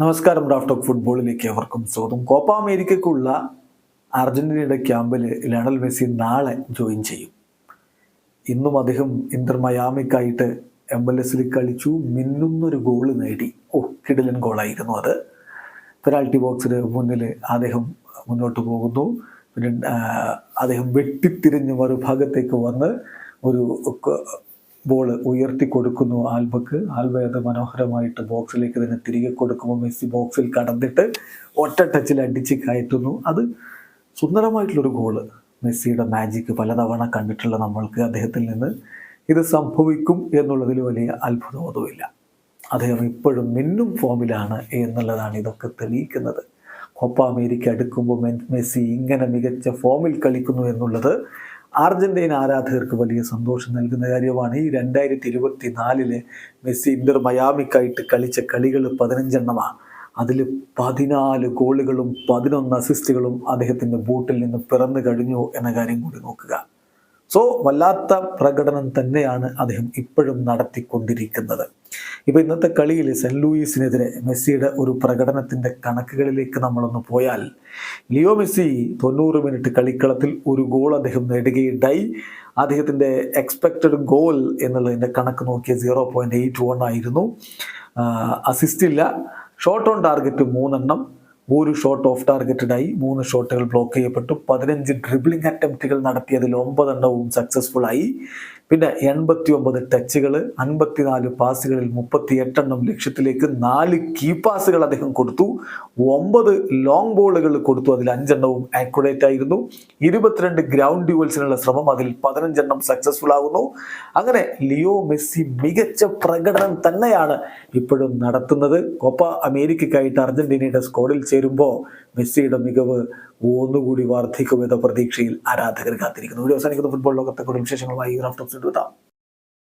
നമസ്കാരം draft of ഫുട്ബോളിലേക്ക് അവർക്കും സ്വാഗതം. കോപ്പ അമേരിക്കയ്ക്കുള്ള അർജന്റീനയുടെ ക്യാമ്പിൽ ലയണൽ മെസ്സി നാളെ ജോയിൻ ചെയ്യും. ഇന്നും അദ്ദേഹം ഇന്റർ മയാമിക്കായിട്ട് എം എൽ എസിൽ കളിച്ചു മിന്നുന്നൊരു ഗോൾ നേടി. ഓ കിടിലൻ ഗോളായിരുന്നു അത്. പെനാൾട്ടി ബോക്സിന് മുന്നിൽ അദ്ദേഹം മുന്നോട്ട് പോകുന്നു. പിന്നെ അദ്ദേഹം വെട്ടിത്തിരിഞ്ഞ് മറുഭാഗത്തേക്ക് വന്ന് ഒരു ബോൾ ഉയർത്തി കൊടുക്കുന്നു ആൽബക്ക്. ആൽബ അത് മനോഹരമായിട്ട് ബോക്സിലേക്ക് തന്നെ തിരികെ കൊടുക്കുമ്പോൾ മെസ്സി ബോക്സിൽ കടന്നിട്ട് ഒറ്റ ടച്ചിൽ അടിച്ച് കയറ്റുന്നു. അത് സുന്ദരമായിട്ടുള്ളൊരു ഗോൾ മെസ്സിയുടെ മാജിക്ക് പലതവണ കണ്ടിട്ടുള്ള നമ്മൾക്ക് അദ്ദേഹത്തിൽ നിന്ന്. ഇത് സംഭവിക്കും എന്നുള്ളതിൽ വലിയ അത്ഭുതമൊന്നുമില്ല. അദ്ദേഹം ഇപ്പോഴും മിന്നും ഫോമിലാണ് എന്നുള്ളതാണ് ഇതൊക്കെ തെളിയിക്കുന്നത്. കോപ്പ അമേരിക്ക അടുക്കുമ്പോൾ മെസ്സി ഇങ്ങനെ മികച്ച ഫോമിൽ കളിക്കുന്നു എന്നുള്ളത് അർജന്റീന ആരാധകർക്ക് വലിയ സന്തോഷം നൽകുന്ന കാര്യമാണ് ഈ രണ്ടായിരത്തി ഇരുപത്തി നാലിലെ മെസ്സി ഇന്റർ മയാമിക്കായിട്ട് കളിച്ച കളികൾ പതിനഞ്ചെണ്ണമാണ് അതിൽ പതിനാല് ഗോളുകളും പതിനൊന്ന് അസിസ്റ്റുകളും അദ്ദേഹത്തിന്റെ ബൂട്ടിൽ നിന്ന് പിറന്നു കഴിഞ്ഞു എന്ന കാര്യം കൂടി നോക്കുക. സോ വല്ലാത്ത പ്രകടനം തന്നെയാണ് അദ്ദേഹം ഇപ്പോഴും നടത്തിക്കൊണ്ടിരിക്കുന്നത്. ഇപ്പൊ ഇന്നത്തെ കളിയിൽ സെന്റ് ലൂയിസിനെതിരെ മെസ്സിയുടെ ഒരു പ്രകടനത്തിന്റെ കണക്കുകളിലേക്ക് നമ്മളൊന്ന് പോയാൽ ലിയോ മെസ്സി തൊണ്ണൂറ് മിനിറ്റ് കളിക്കളത്തിൽ ഒരു ഗോൾ അദ്ദേഹം നേടുകയുണ്ടായി. അദ്ദേഹത്തിന്റെ എക്സ്പെക്റ്റഡ് ഗോൾ എന്നുള്ളതിന്റെ കണക്ക് നോക്കിയ സീറോ പോയിന്റ് എയ്റ്റ് വൺ ആയിരുന്നു. അസിസ്റ്റ് ഇല്ല. ഷോട്ട് ഓൺ ടാർഗറ്റ് മൂന്നെണ്ണം. ഒരു ഷോട്ട് ഓഫ് ടാർഗറ്റഡായി മൂന്ന് ഷോട്ടുകൾ ബ്ലോക്ക് ചെയ്യപ്പെട്ടു. പതിനഞ്ച് ഡ്രിബ്ലിംഗ് അറ്റംപ്റ്റുകൾ നടത്തിയതിൽ ഒമ്പതെണ്ണവും സക്സസ്ഫുൾ ആയി. പിന്നെ എൺപത്തി ഒമ്പത് ടച്ചുകൾ അൻപത്തിനാല് പാസുകളിൽ മുപ്പത്തി എട്ടെണ്ണം ലക്ഷ്യത്തിലേക്ക് നാല് കീ പാസുകൾ അദ്ദേഹം കൊടുത്തു. ഒമ്പത് ലോങ് ബോളുകൾ കൊടുത്തു. അതിൽ അഞ്ചെണ്ണവും ആക്യുറേറ്റ് ആയിരുന്നു. ഇരുപത്തിരണ്ട് ഗ്രൗണ്ട് ഡ്യൂവൽസിനുള്ള ശ്രമം അതിൽ പതിനഞ്ചെണ്ണം സക്സസ്ഫുൾ ആകുന്നു അങ്ങനെ ലിയോ മെസ്സി മികച്ച പ്രകടനം തന്നെയാണ് ഇപ്പോഴും നടത്തുന്നത്. കോപ്പ അമേരിക്കയ്ക്കായിട്ട് അർജന്റീനയുടെ സ്കോഡിൽ ചേരുമ്പോൾ മെസ്സിയുടെ മികവ് ഒന്നുകൂടി വർദ്ധിക്കുമെന്ന പ്രതീക്ഷയിൽ ആരാധകർ കാത്തിരിക്കുന്നു. വീഡിയോ അവസാനിക്കുന്ന. ഫുട്ബോൾ ലോകത്തെ കൂടുതൽ വിശേഷങ്ങളുമായി